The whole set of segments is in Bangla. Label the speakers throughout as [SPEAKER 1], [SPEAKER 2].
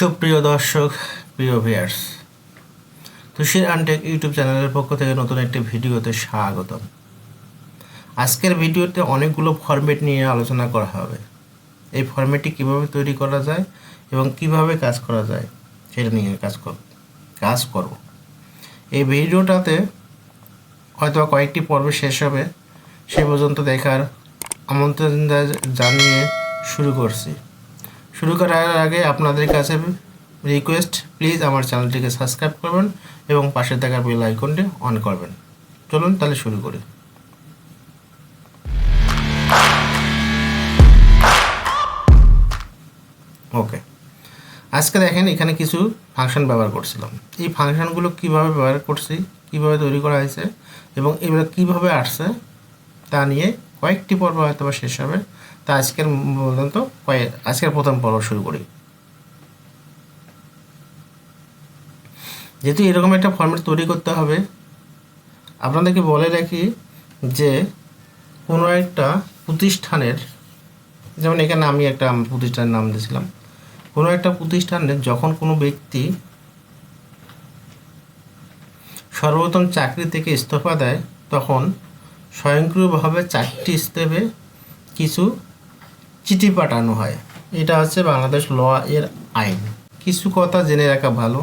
[SPEAKER 1] সুপ্রিয় দর্শক, প্রিয় ভিয়ার্স তুষির আনটেক ইউটিউব চ্যানেলের পক্ষ থেকে নতুন একটি ভিডিওতে স্বাগতম। আজকের ভিডিওতে অনেকগুলো ফরম্যাট নিয়ে আলোচনা করা হবে। এই ফরম্যাটটি কীভাবে তৈরি করা যায় এবং কীভাবে কাজ করা যায় সেটা নিয়ে কাজ কর, কাজ করব। এই ভিডিওটাতে হয়তো কয়েকটি পর্ব শেষ হবে, সে পর্যন্ত দেখার আমন্ত্রণ জানিয়ে শুরু করছি। শুরু করার আগে আপনাদের কাছে রিকোয়েস্ট প্লিজ আমার চ্যানেলটিকে সাবস্ক্রাইব করবেন এবং পাশে থাকা বেল আইকনটি অন করবেন। চলুন তাহলে শুরু করি। ওকে আজকে দেখেন এখানে কিছু ফাংশন ব্যবহার করছিলাম। এই ফাংশনগুলো কীভাবে ব্যবহার করছি, কীভাবে তৈরি করা হয়েছে এবং এগুলো কীভাবে আসছে, তা নিয়ে কয়েকটি পর্ব হয়তো শেষ হবে। তা আজকের পর্যন্ত কয়েক আজকের প্রথম পর্ব শুরু করি। যেহেতু এরকম একটা ফর্মেট তৈরি করতে হবে, আপনাদেরকে বলে রাখি যে কোনো একটা প্রতিষ্ঠানের, যেমন এখানে আমি একটা প্রতিষ্ঠানের নাম দিয়েছিলাম, কোনো একটা প্রতিষ্ঠানের যখন কোনো ব্যক্তি সর্বপ্রথম চাকরি থেকে ইস্তফা দেয়, তখন স্বয়ংক্রিয়ভাবে চারটি স্টেপে কিছু চিঠি পাঠানো হয়। এটা হচ্ছে বাংলাদেশ ল এর আইন। কিছু কথা জেনে রাখা ভালো।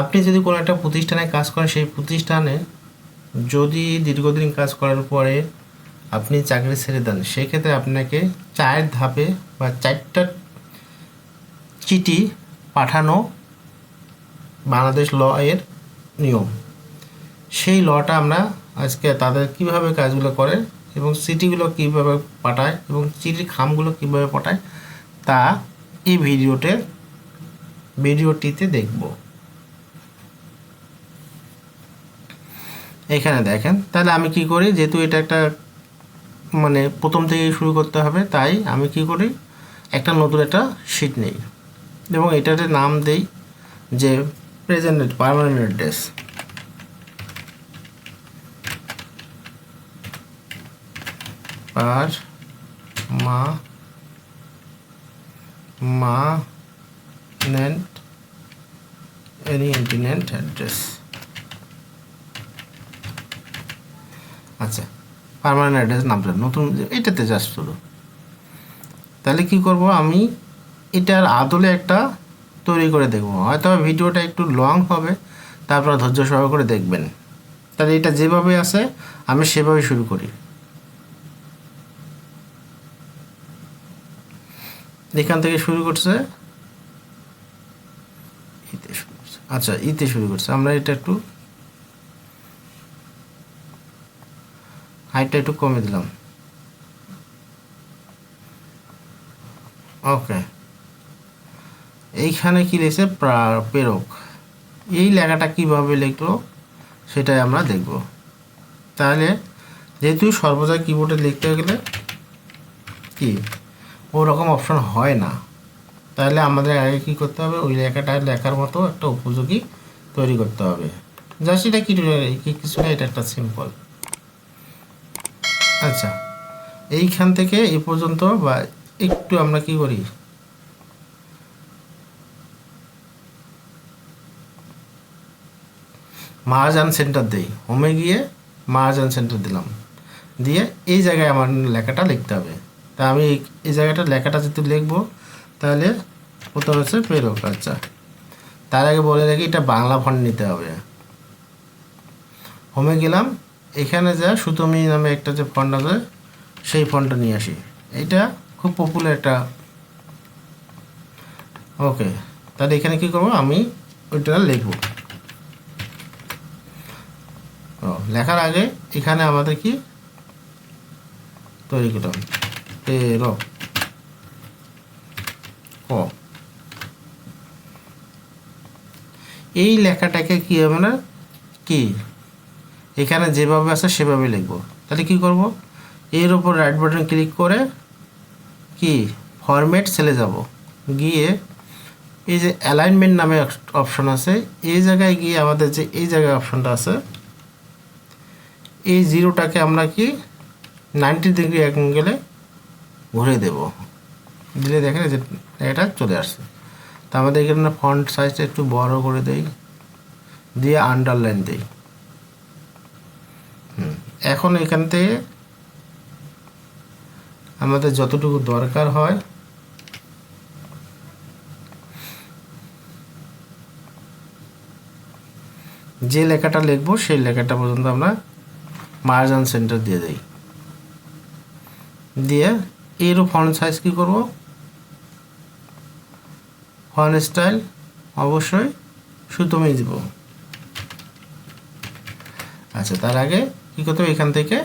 [SPEAKER 1] আপনি যদি কোনো একটা প্রতিষ্ঠানে কাজ করেন, সেই প্রতিষ্ঠানে যদি দীর্ঘদিন কাজ করার পরে আপনি চাকরি ছেড়ে দেন, সেক্ষেত্রে আপনাকে চার ধাপে বা চারটা চিঠি পাঠানো বাংলাদেশ ল এর নিয়ম। সেই লটা আমরা আজকে তাদের কীভাবে কাজগুলো করে এবং সিটিগুলো কীভাবে পাঠায় এবং চিটির খামগুলো কীভাবে পাঠায় তা এই ভিডিওতে, ভিডিওটিতে দেখব। এখানে দেখেন, তাহলে আমি কি করি? যেহেতু এটা একটা মানে প্রথম থেকে শুরু করতে হবে, তাই আমি কি করি? একটা নতুন একটা শিট নেই। এবং এটাতে নাম দেই যে প্রেজেন্ট পারমানেন্ট অ্যাড্রেস আর মা মা, নেন্ট, এনি ইন্টিনেন্ট অ্যাড্রেস। আচ্ছা পারমানেন্ট অ্যাড্রেস নামটা নতুন এটাতে জাস্ট শুধু তাহলে কি করব আমি? এটার আদলে একটা তৈরি করে দেখব। হয়তো ভিডিওটা একটু লং হবে, তারপর ধৈর্য সহ করে দেখবেন। তাহলে এটা যেভাবে আছে আমি সেভাবে শুরু করি। এখান থেকে শুরু করছে। শুরু করছে। আচ্ছা ইতে শুরু করছে। আমরা এটা একটু হাইটটা একটু কমে দিলাম। ওকে। এইখানে কি লিখছে? প্রেরক। এই লেখাটা কীভাবে লিখলো? সেটাই আমরা দেখব। তাহলে, যেহেতু সর্বদা কিবোর্ডে লিখতে গেলে কি? ওরকম অপশন হয় না। তাহলে আমাদের আগে কী করতে হবে? ওই লেখাটা লেখার মতো একটা উপযোগী তৈরি করতে হবে। যা সেটা কি কিছু না এটা একটা সিম্পল আচ্ছা এইখান থেকে এ পর্যন্ত বা একটু আমরা কি করি? মাহাজান সেন্টার দেই। হোমে গিয়ে মাহাজান সেন্টার দিলাম। দিয়ে এই জায়গায় আমার লেখাটা লিখতে হবে। তা আমি এই জায়গাটা লেখাটা যদি লিখব, তাহলে প্রথম হচ্ছে প্রেরক আচ্ছা তার আগে বলে রাখি, এটা বাংলা ফন্ট নিতে হবে। হোমে গেলাম, এখানে যা সুতমি নামে একটা যে ফন্ট আছে, সেই ফন্টটা নিয়ে আসি। এটা খুব পপুলার একটা ওকে, তাহলে এখানে কি করব? আমি ওইটা লিখব। লেখার আগে এখানে আমাদের কি? তৈরি করলাম তের ক এই লেখাটাকে কি হবে না? কি? এখানে যেভাবে আছে সেভাবে লিখব। তাহলে কি করব? এর উপর রাইট বাটন ক্লিক করে কি? ফরম্যাট সেলে যাব। গিয়ে এই যে অ্যালাইনমেন্ট নামে অপশন আছে, এই জায়গায় গিয়ে আমাদের যে এই জায়গায় অপশনটা আছে, এই জিরোটাকে আমরা কি? নাইনটি ডিগ্রি অ্যাঙ্গেলে ঘুরে দেব। দিলে দেখেন যে এটা চলে আসছে। তা আমাদের এখানে ফন্ট সাইজটা একটু বড় করে দেই দিয়ে আন্ডারলাইন দেই। হুম, এখন এখান থেকে আমাদের যতটুকু দরকার হয় যে লেখাটা লিখব সেই লেখাটা পর্যন্ত আমরা মার্জান সেন্টার দিয়ে দিই। দিয়ে এরও ফন্ট সাইজ কী করব? ফন্ট স্টাইল অবশ্যই সুতমেই দিব। আচ্ছা তার আগে কী করতে হবে? এখান থেকে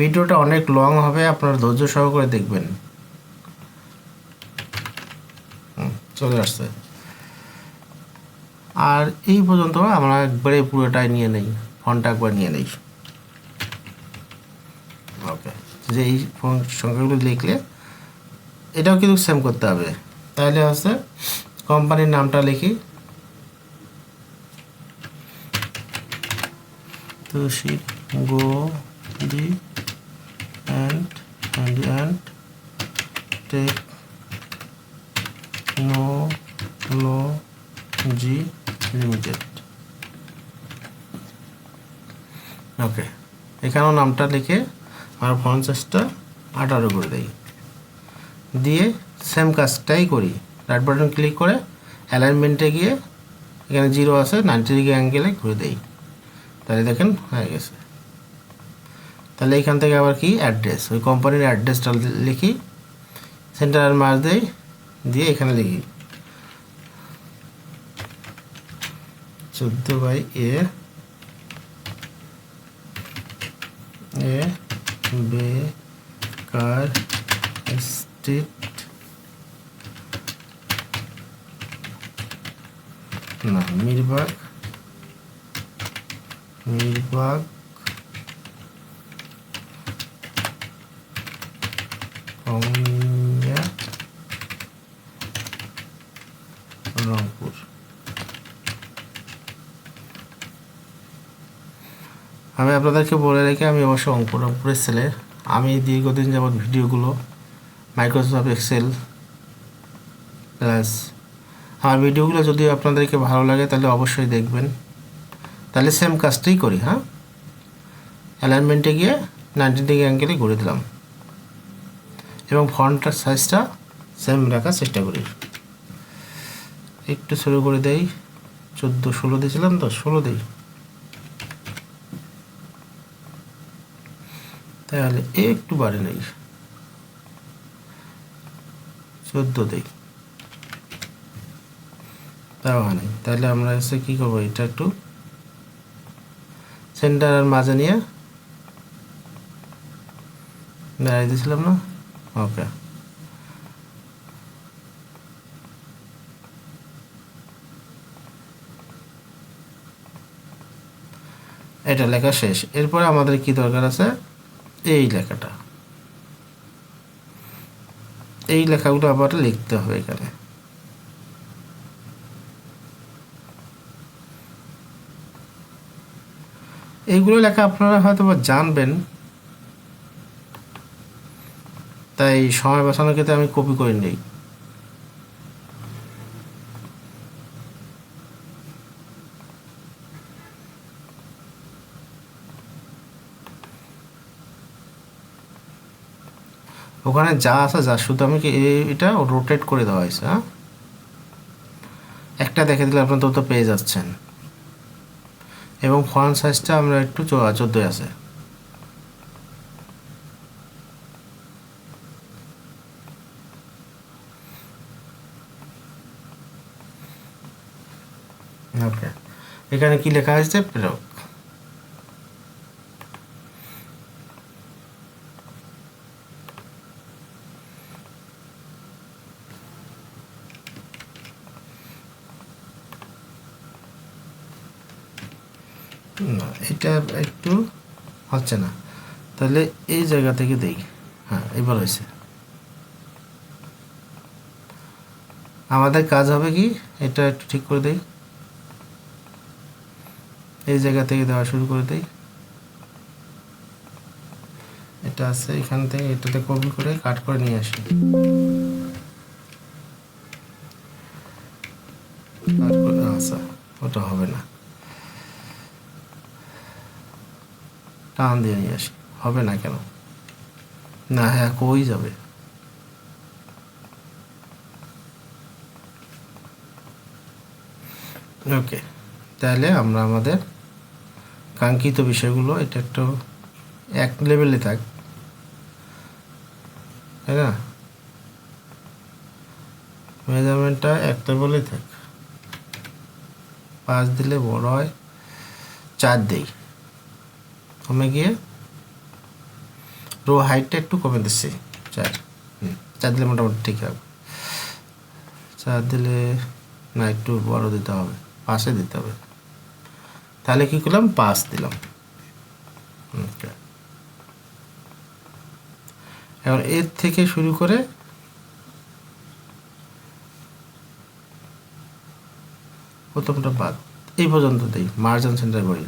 [SPEAKER 1] ভিডিওটা অনেক লং হবে, আপনারা ধৈর্য সহকারে দেখবেন। চলে আসছে। আর এই পর্যন্ত আমরা একবারে পুরোটাই নিয়ে নেই ফোনটা একবার নিয়ে নেই। ওকে। যে এই সংখ্যাগুলো লিখলে এটাও কিন্তু সেম করতে হবে। তাহলে হচ্ছে কোম্পানির নামটা লিখি। তুষি গো দি and and and technology limited okay এখানেও নামটা লিখে আর সাইজটা আঠারো করে দেই। দিয়ে সেম কাজটাই করি। রাইট বাটন ক্লিক করে অ্যালাইনমেন্টে গিয়ে এখানে জিরো আছে নাইনটি ডিগ্রি অ্যাঙ্গেলে ঘুরে দেই। তাহলে দেখেন হয়ে গেছে। তাহলে এখান থেকে আবার কি? অ্যাড্রেস ওই কোম্পানির অ্যাড্রেসটা লিখি। সেন্টার মার্ক দেই, দিয়ে এখানে লিখি। চোদ্দ বাই এ বেকার স্টেট না মিরবাগ মিরবাগ আমি আপনাদেরকে বলে রেখে আমি অবশ্য অঙ্ক রংপুরের ছেলে আমি দীর্ঘদিন যেমন ভিডিওগুলো মাইক্রোসফট এক্সেল প্লাস আমার ভিডিওগুলো যদি আপনাদেরকে ভালো লাগে তাহলে অবশ্যই দেখবেন। তাহলে সেম কাজটাই করি হ্যাঁ? অ্যালাইনমেন্টে গিয়ে নাইনটি ডিগ্রি অ্যাঙ্গেলে ঘুরে দিলাম। এবং ফন্টটার সাইজটা সেম রাখার চেষ্টা করি। একটু শুরু করে দেই। চোদ্দ, ষোলো দিয়েছিলাম তো, ষোলো দিই। তাহলে একটু বাড়ে নেই। চোদ্দ দিই তাও হয় নাই। তাহলে আমরা এসে কী করব, এটা একটু সেন্টার আর মাঝে নিয়ে দাঁড়িয়ে দিয়েছিলাম না? ওকে। এটা লেখা শেষ। এরপরে আমাদের কি দরকার আছে? এই লেখাটা। এই লেখাগুলো আবার লিখতে হবে এখানে। এইগুলো লেখা আপনারা হয়তো বা জানবেন। তাই সময় বাঁচানোর ক্ষেত্রে আমি কপি করে নিই। ওখানে যা আছে, যা শুধু আমি এটা রোটেট করে দেওয়া হয়েছে হ্যাঁ? একটা দেখে দিলে আপনার তো পেয়ে যাচ্ছেন। এবং ফন্ট সাইজটা আমরা একটু চোদ্দোই আছে। ওকে এখানে কি লেখা আছে প্রেরক না এটা একটু হচ্ছে না। তাহলে এই জায়গা থেকে দেই। হ্যাঁ এবার হয়েছে। আমাদের কাজ হবে কি? এটা একটু ঠিক করে দেই। এই জায়গা থেকে দেওয়া শুরু করে দেই। এটা আছে এখান থেকে, এটাতে কপি করে কাট করে নিয়ে আসি। আচ্ছা ওটা হবে না। টান দিয়ে নিয়ে আসি। হবে না কেন? না হ্যাঁ কই যাবে? ওকে, তাহলে আমরা আমাদের কাঙ্ক্ষিত বিষয়গুলো, এটা একটু এক লেভেলে থাক। তাই না? মেজারমেন্টটা এক লেভেলে থাক। পাঁচ দিলে বড় হয়, চার দেই। কমে গিয়ে রো হাইটটা একটু কমে দিচ্ছি। চার। চার দিলে মোটামুটি ঠিক হবে। চার দিলে না, একটু বড় দিতে হবে। পাশে দিতে হবে। তাহলে কি করলাম? পাঁচ দিলাম। এবার এর থেকে শুরু করে প্রথমটা বাদ। এই পর্যন্ত দিই। মার্জান সেন্টার বলি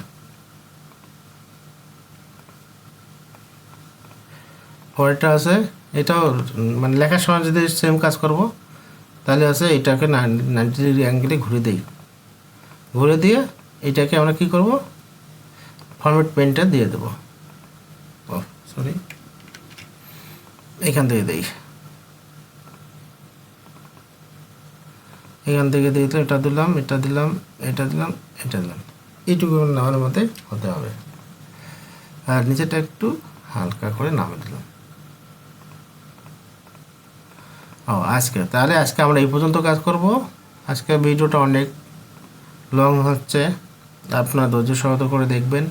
[SPEAKER 1] পরেরটা আছে, এটাও মানে লেখার সময় যদি সেম কাজ করব, তাহলে আছে এটাকে নাইনটি ডিগ্রি অ্যাঙ্গেলে ঘুরে দিই। ঘুরে দিয়ে এটাকে আমরা কি করব? ফরম্যাট পেনটা দিয়ে দেবো। ও সরি এখান থেকে দিই। এখান থেকে দিয়ে এটা দিলাম এটা দিলাম এটা দিলাম এটা দিলাম। এইটুকু নেওয়ার মধ্যে হতে হবে। আর নিচেটা একটু হালকা করে নামে দিলাম। ও আজকে। তাহলে আজকে আমরা এই পর্যন্ত কাজ করব। আজকে ভিডিওটা অনেক লং হচ্ছে। আপনার ধৈর্য সহত করে দেখবেন।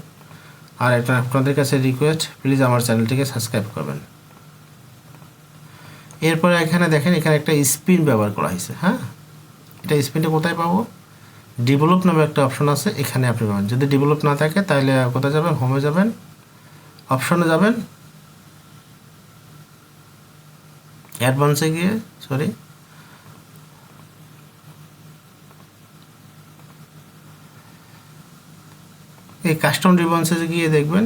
[SPEAKER 1] আর এটা আপনাদের কাছে রিকোয়েস্ট প্লিজ আমার চ্যানেলটিকে সাবস্ক্রাইব করবেন। এরপরে এখানে দেখেন, এখানে একটা স্পিন ব্যবহার করা হয়েছে হ্যাঁ? এটা স্পিনটা কোথায় পাবো? ডেভেলপ নামে একটা অপশন আছে, এখানে আপনি পাবেন। যদি ডেভেলপ না থাকে, তাহলে কোথায় যাবেন? হোমে যাবেন। অপশনে যাবেন। অ্যাডভান্সে গিয়ে সরি এই কাস্টম রিবন্সে গিয়ে দেখবেন।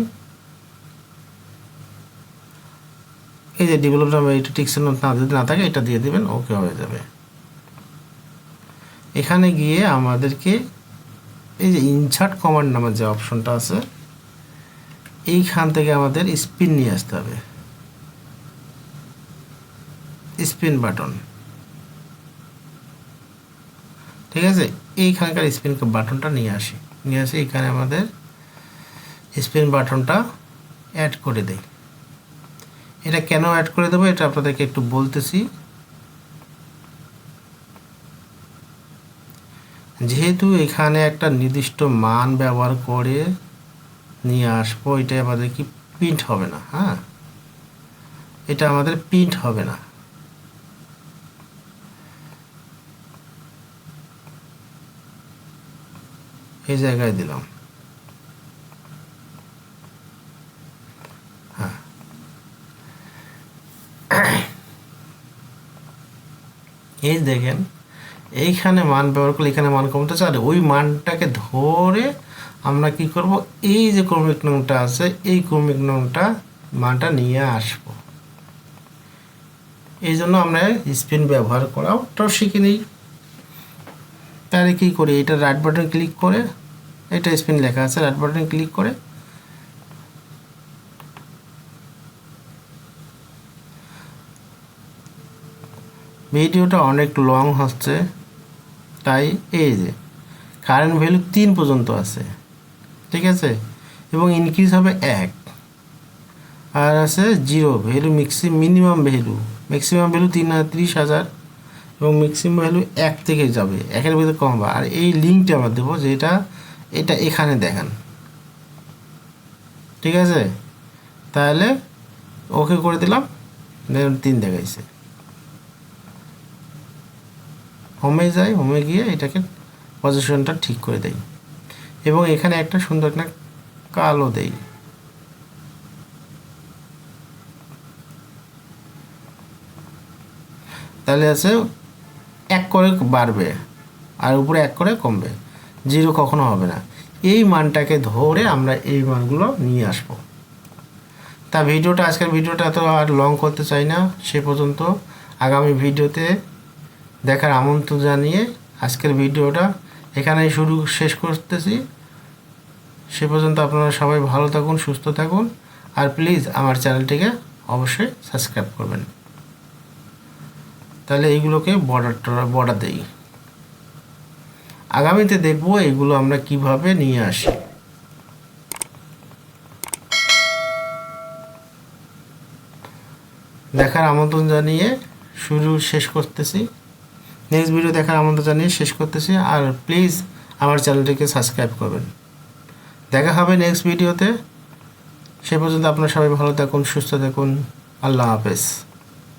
[SPEAKER 1] এই যে ডেভেলপ নামে এটা টিকসেন না যদি না থাকে, এটা দিয়ে দিবেন ওকে হয়ে যাবে। এখানে গিয়ে আমাদেরকে এই যে ইনসার্ট কমান্ড নামের যে অপশনটা আছে, এইখান থেকে আমাদের স্পিন নিয়ে আসতে হবে। Spin button. ঠিক আছে? এইখানকার স্পিন বাটনটা নিয়ে আসি। নিয়ে আসি, এখানে আমাদের স্পিন বাটনটা অ্যাড করে দেই। এটা কেন অ্যাড করে দেবো? এটা আপনাদেরকে একটু বলতেছি। যেহেতু এখানে একটা নির্দিষ্ট মান ব্যবহার করে নিয়ে আসব এটা আমাদের কি প্রিন্ট হবে না হ্যাঁ? এটা আমাদের প্রিন্ট হবে না। এই জায়গায় দিলাম। হ্যাঁ। এই দেখেন, এইখানে মান ব্যবহার করলে এখানে মান কমতে চায় ওই মানটাকে ধরে আমরা কি করব? এই যে ক্রমিক নংটা আছে, এই ক্রমিক নংটা, মানটা নিয়ে আসব। এই জন্য আমরা স্পিন ব্যবহার করাটাও শিখে নিই। তাহলে কী করি, এটা রাইট বাটন ক্লিক করে, এটা স্পিন লেখা আছে রাইট বাটন ক্লিক করে। ভিডিওটা অনেক লং হচ্ছে, তাই এই যে কারেন্ট ভ্যালু তিন পর্যন্ত আছে, ঠিক আছে? এবং ইনক্রিজ হবে এক। আর আছে জিরো ভ্যালু মিক্সি মিনিমাম ভ্যালু ম্যাক্সিমাম ভ্যালু তিন ত্রিশ হাজার। এবং ম্যাক্সিমাম ভ্যালু এক থেকে যাবে, একের ভিতরে কম হবে। আর এই লিঙ্কটা আবার দেবো যেটা এটা এখানে দেখান। ঠিক আছে? তাহলে ওকে করে দিলাম তিন দেখাইছে। হোমে যাই হোমে গিয়ে এটাকে পজিশনটা ঠিক করে দেই। এবং এখানে একটা সুন্দর একটা কালো দেই। তাহলে আছে এক করে বাড়বে আর উপরে এক করে কমবে। জিরো কখনো হবে না। এই মানটাকে ধরে আমরা এই মানগুলো নিয়ে আসব। তা ভিডিওটা, আজকের ভিডিওটা তো আর লং করতে চাই না। সে পর্যন্ত আগামী ভিডিওতে দেখার আমন্ত্রণ জানিয়ে আজকের ভিডিওটা এখানেই শুরু, শেষ করতেছি। সে পর্যন্ত আপনারা সবাই ভালো থাকুন, সুস্থ থাকুন। আর প্লিজ আমার চ্যানেলটিকে অবশ্যই সাবস্ক্রাইব করবেন। তাহলে এইগুলোকে বর্ডার বর্ডার দেই। আগামীতে দেখব এগুলো আমরা কীভাবে নিয়ে আসি। দেখার আমন্ত্রণ জানিয়ে শুরু শেষ করতেছি। নেক্সট ভিডিও দেখার আমন্ত্রণ জানিয়ে শেষ করতেছি। আর প্লিজ আমার চ্যানেলটিকে সাবস্ক্রাইব করবেন। দেখা হবে নেক্সট ভিডিওতে সে পর্যন্ত আপনারা সবাই ভালো থাকুন, সুস্থ থাকুন। আল্লাহ হাফেজ।